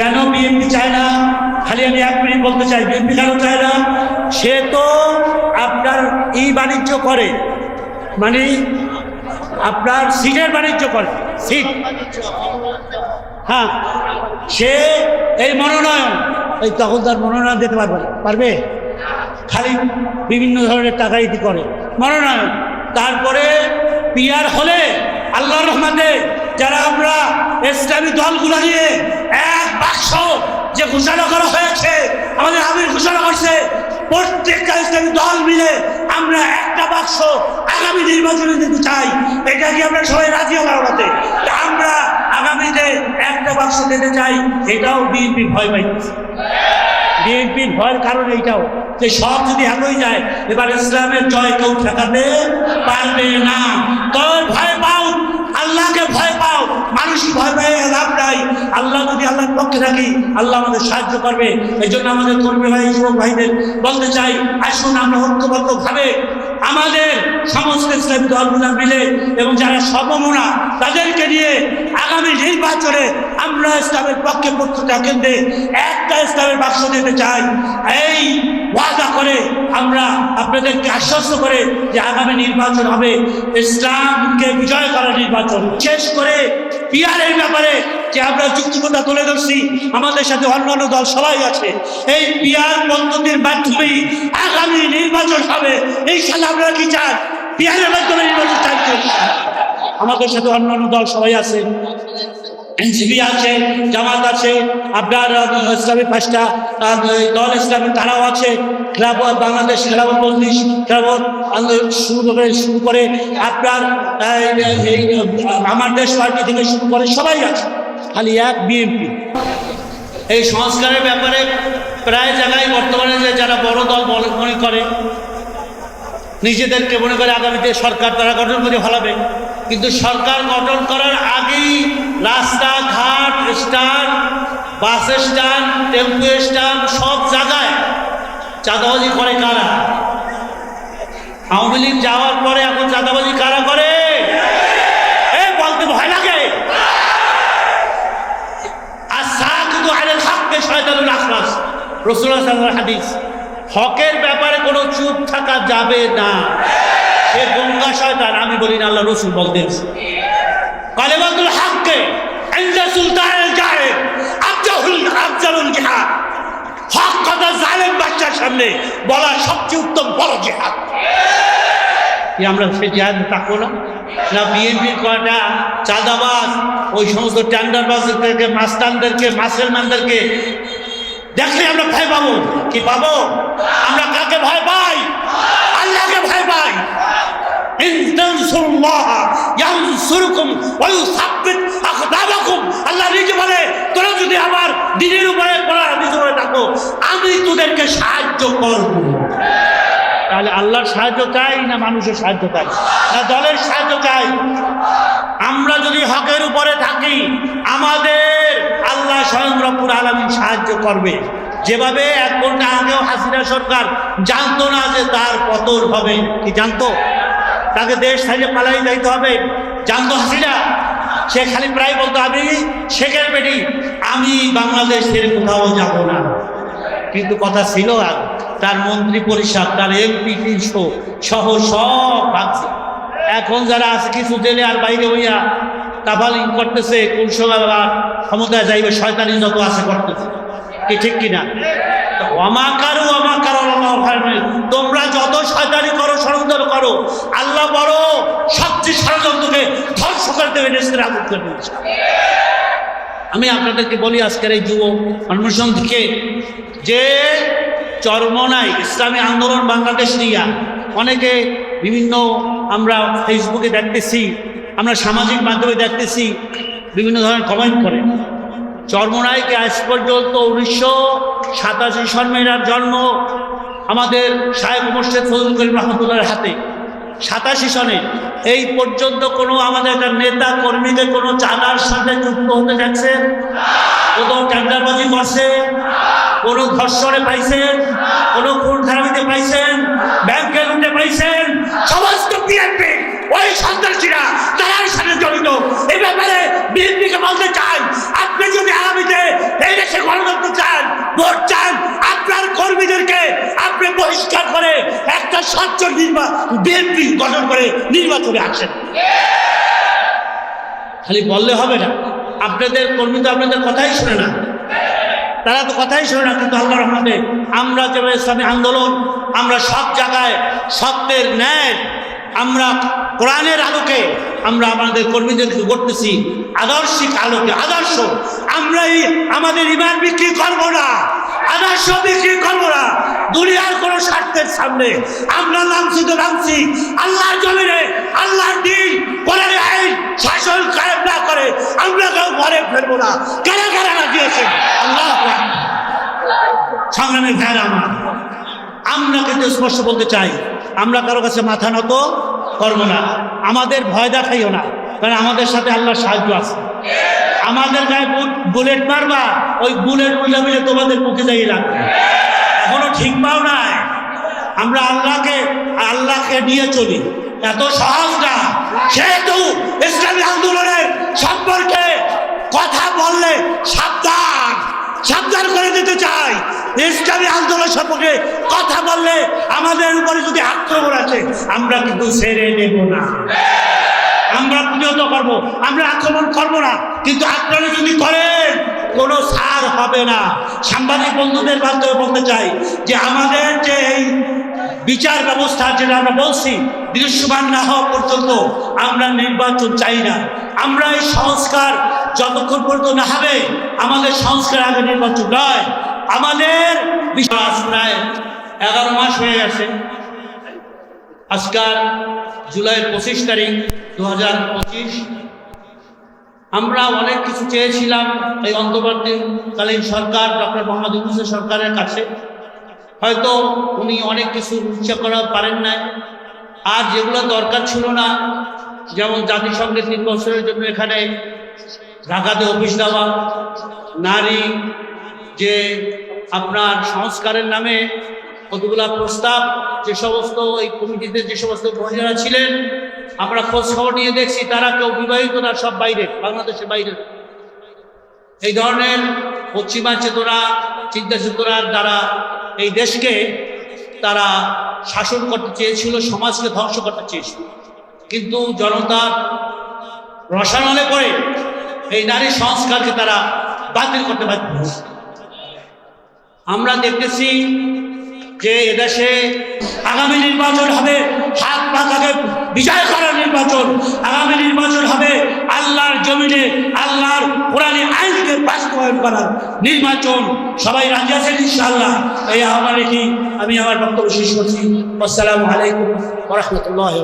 কেন বিএনপি চায় না? খালি আমি এক মিনিট বলতে চাই, বিএনপি কেন চায় না? সে তো আপনার ই বাণিজ্য করে মানে আপনার সিটের বাণিজ্য করে, সিট। হ্যাঁ সে এই মনোনয়ন, এই তখন তার মনোনয়ন দিতে পারবে পারবে? খালি বিভিন্ন ধরনের টাকা ইতি করে, মনোনয়ন। তারপরে পিয়ার হলে আল্লাহ রহমাতে যারা আমরা ইসলামী দলগুলো নিয়ে এক বাক্স যে ঘোষণা করা হয়েছে, আমাদের আমির ঘোষণা করছে, প্রত্যেকটা ইসলামী দল মিলে আমরা একটা বাক্স আগামী নির্বাচনে দিতে চাই। এটা কি আমরা সবাই রাজি হওয়ার আমরা আগামীতে একটা বাক্স দিতে চাই, এটাও বিএনপি ভয় পাইতেছে। বিএনপির ভয়ের কারণ এইটাও যে সব যদি একই যায়, এবার ইসলামের জয় কেউ ঠেকাতে পারবে না। তোর ভয় পাও, আল্লাহকে ভয় পাও মানুষ ভয় পায় লাভ নাই। আল্লাহ যদি আল্লাহর পক্ষে থাকি, আল্লাহ আমাদের সাহায্য করবে। এই জন্য আমাদের কর্মী ভাই, যুবক ভাইদের বলতে চাই, আসুন আমরা ঐক্যবদ্ধভাবে আমাদের সমস্ত ইসলামী দলগুলো মিলে এবং যারা সমমনা, তাদেরকে নিয়ে আগামী নির্বাচনে আমরা ইসলামের পক্ষে প্রত্যেকটা কেন্দ্রে একটা ইসলামের বাক্স দিতে চাই। এই ওয়াদা করে আমরা আপনাদেরকে আশ্বস্ত করে যে আগামী নির্বাচন হবে। ইসলামকে বিজয় করার নির্বাচন। শেষ করে পিয়ারের ব্যাপারে যে আমরা যুক্তিকতা তুলে ধরছি, আমাদের সাথে অন্যান্য দল সবাই আছে। এই পিয়ার পদ্ধতির মাধ্যমেই আগামী নির্বাচন হবে। এই সাথে আপনারা কি চান? পিয়ারের মাধ্যমে নির্বাচন চান তো? আমাদের সাথে অন্যান্য দল সবাই আছে। এনসিপি আছে, জামাত আছে আপনার ইসলামী পাঁচটা দল ইসলামী তারাও আছে। খেলাফত বাংলাদেশ, খেলাফত মজলিস খেলাফত শুরু করে শুরু করে আপনার আমার দেশ পার্টি থেকে শুরু করে সবাই আছে, খালি এক বিএনপি। এই সংস্কারের ব্যাপারে প্রায় জায়গায় বর্তমানে যে যারা বড় দল মনে করে, নিজেদেরকে মনে করে আগামীতে সরকার তারা গঠন করে ফেলাবে। কিন্তু সরকার গঠন করার আগেই রাস্তা, ঘাট, stand, bus stand, tempo stand, সব জায়গায় চাঁদাবাজি করে কারা? আওয়ামী লীগ যাওয়ার পরে এখন চাঁদাবাজি কারা করে? এ, বলতে ভয় লাগে। আর সাকিদু আলাল হাক্কে শয়তানুল আখরাস রাসূলুল্লাহ সাল্লাল্লাহু আলাইহি হাদিস, হকের ব্যাপারে কোনো চুপ থাকা যাবে না। সে গঙ্গা শয়তান, আমি বলি না, আল্লাহ রসুল বলতেন কালেমাতুল হাক্কে ইনদা সুলতানুল জাহির আফজাহুল আফজালুল জিহাদ। হক কথা জালেম বাচ্চার সামনে বলা সবচেয়ে উত্তম বড় জিহাদ। কি আমরা সে জিহাদ থাকব না? না বিএনপির কয়টা চাঁদাবাজ, ওই সমস্ত টেন্ডারবাজদেরকে, মাস্তানদেরকে মাসেলম্যানদেরকে দেখলে আমরা ভয় পাবো। কি পাবো? আমরা কাকে ভয় পাই আল্লাহকে ভয় পাই ইন আল্লাহ বলে, তোরা যদি উপরে আমি তোদেরকে সাহায্য তাহলে আল্লাহর সাহায্য চাই না মানুষের সাহায্য চাই? দলের সাহায্য চাই? আমরা যদি হকের উপরে থাকি, আমাদের আল্লাহ স্বয়ং রব্বুল আলমী সাহায্য করবে। যেভাবে এক ঘণ্টা আগেও হাসিনা সরকার জানতো না যে তার পতন হবে, কি জানতো? তাকে দেশ ছাড়িয়ে পালাই যাইতে হবে। জানতো হাসিনা? সে খালি প্রায় বলতো, আমি শেখের বেটি, আমি বাংলাদেশ কোথাও যাব না। কিন্তু কথা ছিল আর তার মন্ত্রী পরিষদ, তার এমপি তিনশো সহ সব ভাগছে এখন যারা আছে, কিছু জেলে আর বাইরে হইয়া কাবালিং করতেছে, কোন আবার ক্ষমতায় যাইবে, শয়তানি যত আছে করতেছে। কি ঠিক কিনা? অমাকারু অমাকার তোমরা যত শয়তানি করো করো আল্লাহ বড়, সবচেয়ে ষড়যন্ত্রকে ধ্বংস করে দেবে দেশের আগুন করে দেবে আমি আপনাদেরকে বলি আজকের এই যুব অন্বেষণ থেকে যে চরমনায় ইসলামী আন্দোলন বাংলাদেশ নিয়া অনেকে বিভিন্ন আমরা ফেসবুকে দেখতেছি, আমরা সামাজিক মাধ্যমে দেখতেছি, বিভিন্ন ধরনের কমেন্ট করে। চরমনাইকে আজ পর্যন্ত উনিশশো সাতাশি সন্মেরার জন্ম আমাদের সাহেব মোর্শেদ ফজল করিম রহমতুল্লাহর হাতে। সাতাশি সনে। এই পর্যন্ত কোনো আমাদের নেতা, কর্মীদের কোনো চাঁদার সাথে যুক্ত হতে যাচ্ছেন কোনো টেন্ডারবাজি করছে কোনো ধর্ষণে পাইছেন কোনো খুন খারাপিতে পাইছেন ব্যাংকে লুটে পাইছেন সমস্ত বিএনপি, ওই সন্ত্রাসীরা তারার সাথে জড়িত। এই ব্যাপারে বিএনপিকে বলতে চাই, আপনি যদি আগামীতে এই দেশে কর্মীদেরকে আপনি বহিষ্কার করে একটা স্বচ্ছ বিএনপি গঠন করে নির্বাচনে আসেন। খালি বললে হবে না। আপনাদের কর্মী তো আপনাদের কথাই শোনে না। তারা তো কথাই শোনে না, কিন্তু আল্লাহ রহমানে আমরা যেভাবে ইসলামী আন্দোলন, আমরা সব জায়গায় সত্যের ন্যায়, আমরা কোরআনের আলোকে আমরা আমাদের কর্মীদেরকে করতেছি আদর্শিক আলোকে, আদর্শ। আমরা এই আমাদের ইমান বিক্রি করব না, আদর্শ বিক্রি করব না। দুনিয়ার কোনো স্বার্থের সামনে আমরা নামছি তো নামছি আল্লাহর জমিনে, আল্লাহর দিন, কোরআনে আইন, শাসন কায়েম না করে আমরা কেউ ঘরে ফেরবো না। কারা কারা রাজি আছে আল্লাহ। সংগ্রামের ভাইরা আমরা কিন্তু স্পষ্ট বলতে চাই, আমরা কারও কাছে মাথা নত করব না। আমাদের ভয় দেখাইও না। কারণ আমাদের সাথে আল্লাহ সাহায্য আছে। আমাদের গায়ে বুলেট মারবা, ওই বুলেট উল্লা মিলে তোমাদের মুখে যাই লাগবে এখনও ঠিক পাও নাই। আমরা আল্লাহকে আল্লাহকে নিয়ে চলি। এত সহজ না। সেহেতু ইসলামী আন্দোলনের সম্পর্কে কথা বললে সাবধান। সাবধান করে দিতে চাই। ইসলামী আন্দোলন সম্পর্কে কথা বললে আমাদের উপরে যদি আক্রমণ আছে, আমরা কিন্তু সেরে দেব না। আমরা প্রতিহত করব, আমরা আক্রমণ করব না। কিন্তু আপনারা যদি করেন, কোনো সার হবে না। সাংবাদিক বন্ধুদের মাধ্যমে বলতে চাই যে আমাদের যে এই বিচার ব্যবস্থা যেটা আমরা বলছি দৃশ্যমান না হওয়া পর্যন্ত আমরা নির্বাচন চাই না। আমরা এই সংস্কার যতক্ষণ পর্যন্ত না হবে, আমাদের সংস্কার আগে নির্বাচন নয়। আমাদের বিশ্বাস প্রায় এগারো মাস হয়ে গেছে। আজকাল জুলাই পঁচিশ তারিখ দু হাজার পঁচিশ। আমরা অনেক কিছু চেয়েছিলাম এই অন্তর্বর্তীকালীন সরকার, ডক্টর মোহাম্মদ ইউনুসের সরকারের কাছে। হয়তো উনি অনেক কিছু ইচ্ছা করা পারেন নাই। আর যেগুলো দরকার ছিল না, যেমন জাতিসংঘের তিন বছরের জন্য এখানে ঢাকাতে অফিস দেওয়া, নারী যে আপনার সংস্কারের নামে কতগুলা প্রস্তাব, যে সমস্ত এই কমিটিতে যে সমস্ত মহিলারা ছিলেন, আমরা খোঁজ খবর নিয়ে দেখছি তারা কেউ বিবাহিত না, সব বাইরে, বাংলাদেশের বাইরে। এই ধরনের পশ্চিমা চেতনা চিন্তা চেতনার দ্বারা এই দেশকে তারা শাসন করতে চেয়েছিল, সমাজকে ধ্বংস করতে চেয়েছিল। কিন্তু জনতার রসায়নে করে এই নারী সংস্কারকে তারা বাতিল করতে বাধ্য আমরা দেখতেছি যে এদেশে আগামী নির্বাচন হবে, হাত পাতাকে বিজয় করার নির্বাচন। আগামী নির্বাচন হবে আল্লাহর জমিনে, আল্লাহর কোরআনে আইনকে বাস্তবায়ন করার নির্বাচন। সবাই রাজি আছেন ইনশাআল্লাহ? এই আহ্বান রেখে আমি আমার বক্তব্য শেষ করছি। আসসালামু আলাইকুম রহমতুল্লাহ